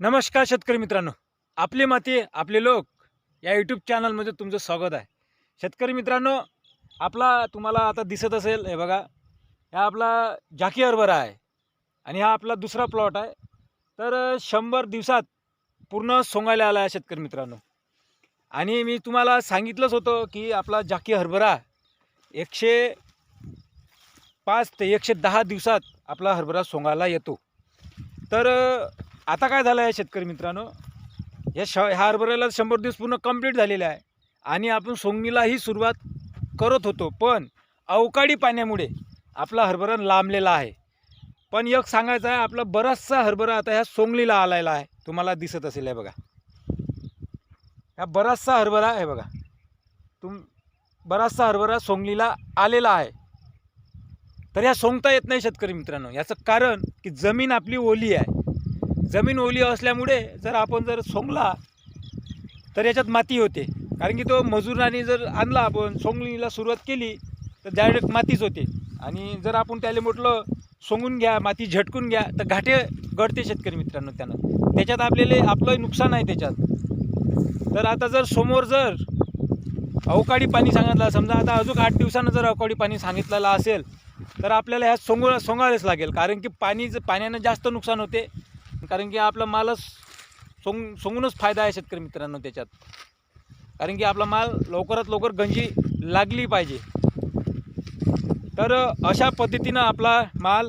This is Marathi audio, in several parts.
नमस्कार शेतकरी मित्रांनो. आपली माती आपले लोक या यूट्यूब चॅनलमध्ये तुमचं स्वागत आहे. शेतकरी मित्रांनो आपला तुम्हाला आता दिसत असेल हे बघा. हा आपला झाकी हरभरा आहे आणि हा आपला दुसरा प्लॉट आहे. तर शंभर दिवसात पूर्ण सोंगायला आला आहे शेतकरी मित्रांनो. आणि मी तुम्हाला सांगितलंच होतं की आपला झाकी हरभरा एकशे पाच ते एकशे दहा दिवसात आपला हरभरा सोंगायला येतो. तर आता काय झालं आहे शेतकरी मित्रांनो? या श ह्या हरभऱ्याला शंभर दिवस पूर्ण कंप्लीट झालेले आहे. आणि आपण सोंगणीलाही सुरुवात करत होतो पण अवकाळी पाण्यामुळे आपला हरभरा लांबलेला आहे. पण एक सांगायचं आहे आपला बराचसा हरभरा आता ह्या सोंगलीला आलेला आहे. तुम्हाला दिसत असेल आहे बघा. ह्या बराचसा हरभरा आहे बघा. तुम बराचसा हरभरा सोंगलीला आलेला आहे. तर ह्या सोंगता येत नाही शेतकरी मित्रांनो. याचं कारण की जमीन आपली ओली आहे. जमीन ओली असल्यामुळे जर आपण जर सोंगला तर याच्यात माती होते. कारण की तो मजुराने जर आणला आपण सोंगणीला सुरुवात केली तर डायरेक्ट मातीच होते. आणि जर आपण त्याला म्हटलं सोंगून घ्या माती झटकून घ्या तर घाटे गळते शेतकरी मित्रांनो त्यानं. त्याच्यात आपल्याला आपलंही नुकसान आहे त्याच्यात. तर आता जर समोर जर अवकाळी पाणी सांगितलं समजा आता अजून आठ दिवसानं जर अवकाळी पाणी सांगितलेलं असेल तर आपल्याला ह्या सोंग सोंगायलाच लागेल. कारण की पाणी पाण्यानं जास्त नुकसान होते. कारण की आपला मालच सोंग सोंगूनच फायदा आहे शेतकरी मित्रांनो त्याच्यात. कारण की आपला माल लवकरात लवकर गंजी लागली पाहिजे. तर अशा पद्धतीनं आपला माल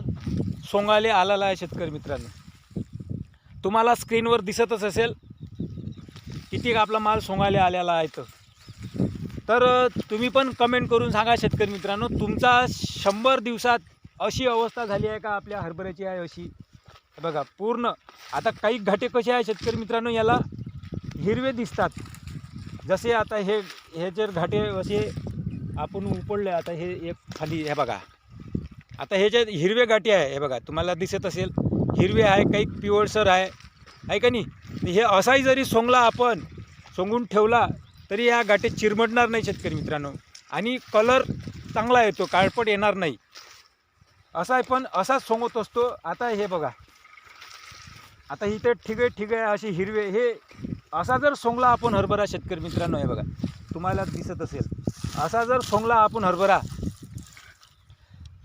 सोंगाले आलेला आहे शेतकरी मित्रांनो. तुम्हाला स्क्रीनवर दिसतच असेल किती आपला माल सोंगाले आलेला आहे तर तर तुम्ही पण कमेंट करून सांगा शेतकरी मित्रांनो तुमचा शंभर दिवसात अशी अवस्था झाली आहे का? आपल्या हरभऱ्याची आहे अशी. बघा पूर्ण आता काही घाटे कसे आहे शेतकरी मित्रांनो याला हिरवे दिसतात. जसे आता हे हे जर घाटे असे आपण उपडले आता हे एक खाली हे बघा. आता हे जे हिरवे घाटे आहे हे बघा तुम्हाला दिसत असेल हिरवे आहे काही पिवळसर आहे. आहे का नाही? हे असाही जरी सोंगला आपण सोंगून ठेवला तरी या घाटे चिरमटणार नाही शेतकरी मित्रांनो. आणि कलर चांगला येतो काळपट येणार नाही. असा आहे पण असाच सोंगत असतो. आता हे बघा आता इथे ठिगे ठिगे असे हिरवे हे असा जर सोंगला आपण हरभरा शेतकरी मित्रांनो हे बघा तुम्हाला दिसत असेल. असा जर सोंगला आपण हरभरा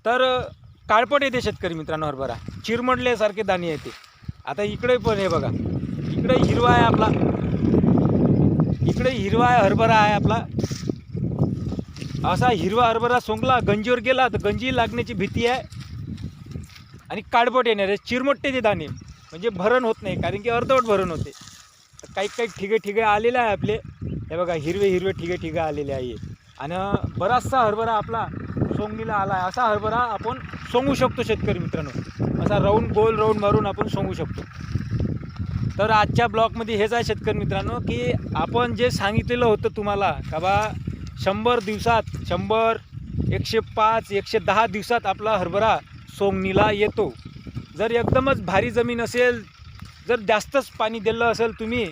तर काळपट येते शेतकरी मित्रांनो हरभरा. चिरमडल्यासारखे दाणे येते. आता इकडे पण हे बघा इकडे हिरवा आहे आपला. इकडे हिरवा आहे हरभरा आहे आपला. असा हिरवा हरभरा सोंगला गंजीवर गेला तर गंजी लागण्याची भीती आहे. आणि काळपट येणार आहे. चिरमटते ते दाणे. म्हणजे भरण होत नाही कारण की अर्धवट भरण होते. तर काही काही ठिगे ठिगे आलेले आहे आपले. हे बघा हिरवे हिरवे ठिगे ठिगे आलेले आहे. आणि बराचसा हरभरा आपला सोंगणीला आला आहे. असा हरभरा आपण सोंगू शकतो शेतकरी मित्रांनो. असा राऊंड गोल राऊंड मारून आपण सोंगू शकतो. तर आजच्या ब्लॉगमध्ये हेच आहे शेतकरी मित्रांनो की आपण जे सांगितलेलं होतं तुम्हाला का बा शंभर दिवसात शंभर एकशे पाच एकशे दहा दिवसात आपला हरभरा सोंगणीला येतो. जर एकदमच भारी जमीन असेल जर जास्तच पाणी दिलं असेल तुम्ही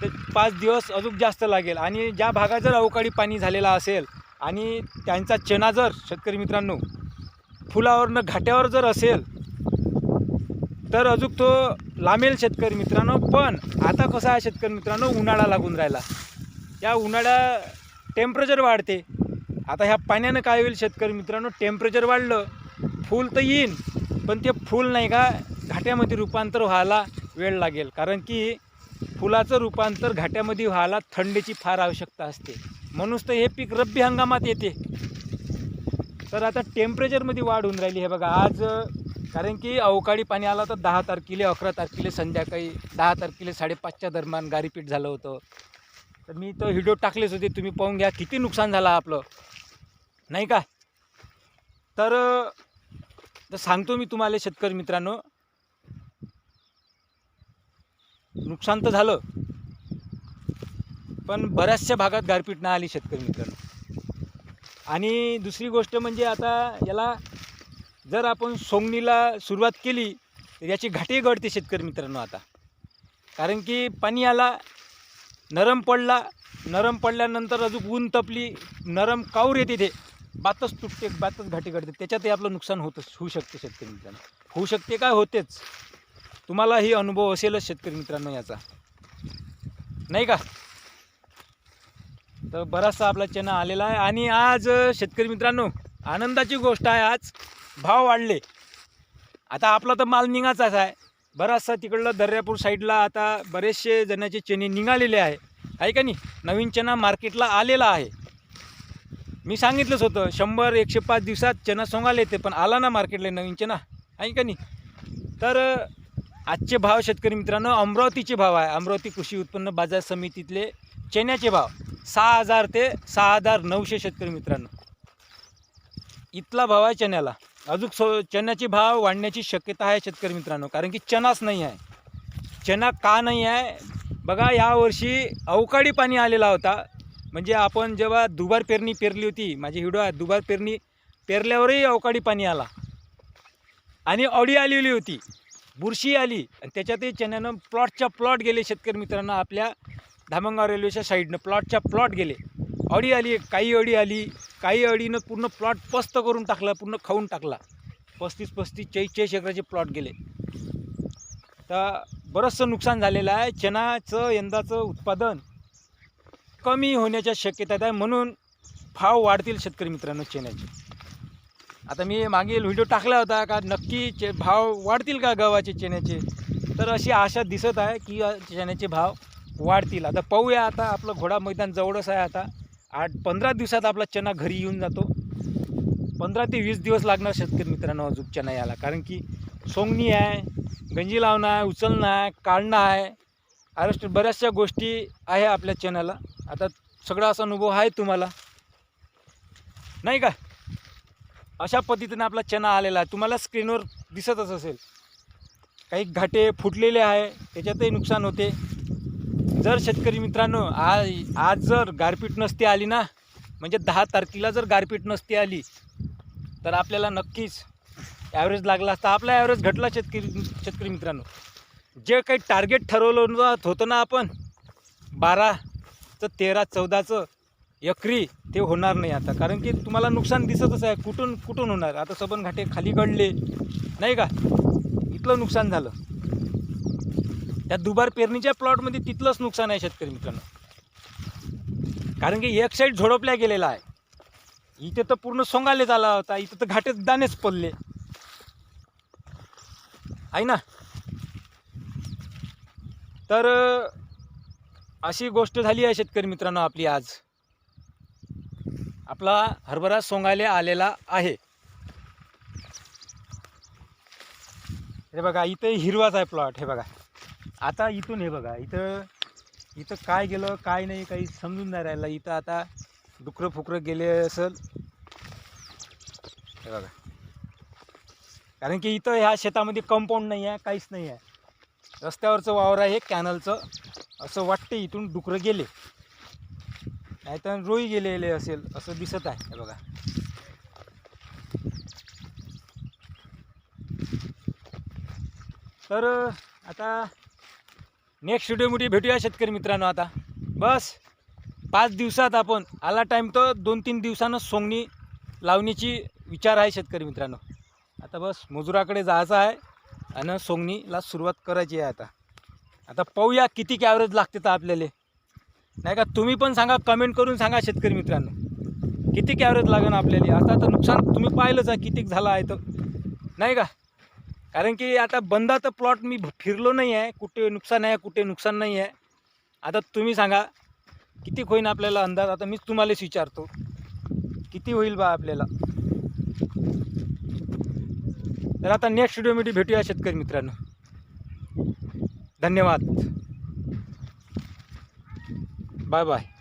तर पाच दिवस अजून जास्त लागेल. आणि ज्या भागात जर अवकाळी पाणी झालेला असेल आणि त्यांचा चणा जर शेतकरी मित्रांनो फुलावरनं घाट्यावर जर असेल तर अजून तो लांबेल शेतकरी मित्रांनो. पण आता कसा आहे शेतकरी मित्रांनो उन्हाळा लागून राहिला. या उन्हाळ्या टेम्परेचर वाढते. आता ह्या पाण्यानं काय होईल शेतकरी मित्रांनो टेम्परेचर वाढलं फूल तर येईन. पण ते फूल नाही का घाट्यामध्ये रूपांतर व्हायला वेळ लागेल. कारण की फुलाचं रूपांतर घाट्यामध्ये व्हायला थंडीची फार आवश्यकता असते. म्हणूनच तर हे पीक रब्बी हंगामात येते. तर आता टेम्परेचरमध्ये वाढ होऊन राहिली. हे बघा आज कारण की अवकाळी पाणी आलं तर दहा तारखेला अकरा तारखेला संध्याकाळी दहा तारखेला साडेपाचच्या दरम्यान गारीपीट झालं होतं. तर मी तो व्हिडिओ टाकलेच होते. तुम्ही पाहून घ्या किती नुकसान झालं आपलं. नाही का? तर तर सांगतो मी तुम्हाला शेतकरी मित्रांनो. नुकसान तर झालं पण बऱ्याचशा भागात गारपीट नाही आली शेतकरी मित्रांनो. आणि दुसरी गोष्ट म्हणजे आता याला जर आपण सोंगणीला सुरुवात केली तर याची घाटी गळते शेतकरी मित्रांनो आता. कारण की पाणी आला नरम पडला नरम पडल्यानंतर अजून ऊन तपली नरम काऊर येते ते बातच तुटते बातच घाटी घडते. त्याच्यातही आपलं नुकसान होतच होऊ शकते शेतकरी मित्रांनो. होऊ शकते काय होतेच. तुम्हालाही अनुभव असेलच शेतकरी मित्रांनो याचा. नाही का? तर बराचसा आपला चना आलेला आहे. आणि आज शेतकरी मित्रांनो आनंदाची गोष्ट आहे. आज भाव वाढले. आता आपला तर माल निघाचाच आहे. बराचसा तिकडलं दर्यापूर साईडला आता बरेचसे जणाचे चणे निघालेले आहे. आहे का नाही? नवीन चना मार्केटला आलेला आहे. मी सांगितलंच होतं शंभर एकशे पाच दिवसात चना सोंगायला येते पण आला ना मार्केटला नवीन चना आहे का नाही? तर आजचे भाव शेतकरी मित्रांनो अमरावतीचे भाव आहे. अमरावती कृषी उत्पन्न बाजार समितीतले चण्याचे भाव सहा हजार ते सहा हजार नऊशे शेतकरी मित्रांनो. इथला भाव आहे चण्याला. अजून सो चण्याचे भाव वाढण्याची शक्यता आहे शेतकरी मित्रांनो कारण की चनाच नाही आहे. चना का नाही आहे? बघा यावर्षी अवकाळी पाणी आलेला होता. म्हणजे आपण जेव्हा दुबार पेरणी पेरली होती माझी हिडो आहे दुबार पेरणी पेरल्यावरही अवकाळी पाणी आला. आणि अडी आलेली होती बुरशी आली आणि त्याच्यातही चण्यानं प्लॉटच्या प्लॉट गेले शेतकरी मित्रांनो आपल्या धामणगाव रेल्वेच्या साईडनं प्लॉटच्या प्लॉट गेले. अडी आली काही अडी आली काही अडीनं पूर्ण प्लॉट पस्त करून टाकला पूर्ण खाऊन टाकला. पस्तीस पस्तीस चाळीस चाळीस एकराचे प्लॉट गेले. तर बरंचसं नुकसान झालेलं आहे. चणाचं यंदाचं उत्पादन कमी होण्याच्या शक्यता आहे म्हणून भाव वाढतील शेतकरी मित्रांनो चेन्याचे आता मी मागील व्हिडिओ टाकला होता का नक्की चे भाव वाढतील का गव्हाचे चेन्याचे तर अशी आशा दिसत आहे की चेन्याचे भाव वाढतील. आता पाहूया आता आपलं घोडा मैदान जवळच आहे आता. आठ पंधरा दिवसात आपला चना घरी येऊन जातो. पंधरा ते वीस दिवस लागणार शेतकरी मित्रांनो अजून चना यायला. कारण की सोंगणी आहे गंजी लावणं आहे उचलणं आहे काढणं आहे. अरेस्ट बऱ्याचशा गोष्टी आहे आपल्या चॅनलला. आता सगळा असा अनुभव आहे तुम्हाला. नाही का? अशा पद्धतीने आपला चना आलेला आहे. तुम्हाला स्क्रीनवर दिसतच असेल. काही घाटे फुटलेले आहे. त्याच्यातही नुकसान होते. जर शेतकरी मित्रांनो आज आज जर गारपीट नसती आली ना म्हणजे दहा तारखेला जर गारपीट नसती आली तर आपल्याला नक्कीच ॲव्हरेज लागला असता. आपला ॲव्हरेज घटला शेतकरी शेतकरी मित्रांनो. जे काही टार्गेट ठरवलं होतं- ना आपण बाराचं तेरा चौदाचं एकरी ते होणार नाही आता. कारण की तुम्हाला नुकसान दिसतच आहे. कुठून कुठून होणार? आता सबन घाटे खाली गडले नाही का? इथलं नुकसान झालं. त्या दुबार पेरणीच्या प्लॉटमध्ये तिथलंच नुकसान आहे शेतकरी मित्रांनो. कारण की एक साईड झोडपल्या गेलेला आहे. इथे तर पूर्ण सोंगाले झाला होता. इथं तर घाटेच दाणेच पडले. आहे ना? तर अशी गोष्ट झाली आहे शेतकरी मित्रांनो आपली आज. आपला हरभरा सोंगायला आलेला आहे. हे बघा इथे हिरवाच आहे प्लॉट हे बघा. आता इथून हे बघा इथं इथं काय गेलं काय नाही काही समजून नाही राहिलं. इथं आता डुकरं फुकरं गेले असेल. हे बघा. कारण की इथं ह्या शेतामध्ये कंपाऊंड नाही आहे काहीच नाही आहे रस्त्यावरचं वावर आहे कॅनलचं. असं वाटते इथून डुकरं गेले. नाही तर रोई गेलेले असेल असं दिसत आहे हे बघा. तर आता नेक्स्ट व्हिडिओमध्ये भेटूया शेतकरी मित्रांनो आता. बस पाच दिवसात आपण आला टाईम तर दोन तीन दिवसानं सोंगणी लावणीची विचार आहे शेतकरी मित्रांनो. आता बस मजुराकडे जायचं आहे. आणि सोंगणीला सुरुवात करायची आहे आता. आता पाहूया किती ॲव्हरेज लागते तर आपल्याला. नाही का तुम्ही पण सांगा कमेंट करून सांगा शेतकरी मित्रांनो. किती ॲव्हरेज लागेल आपल्याला? आता तर नुकसान तुम्ही पाहिलंच आहे कितीक झालं आहे तर. नाही का? कारण की आता बंदा तर प्लॉट मी फिरलो नाही आहे कुठे नुकसान आहे कुठे नुकसान नाही आहे आता तुम्ही सांगा किती होईन आपल्याला अंदाज? आता मीच तुम्हालाच विचारतो. किती होईल बा आपल्याला? तर आता नेक्स्ट व्हिडिओमध्ये भेटूया शेतकरी मित्रांनो. धन्यवाद. Bye bye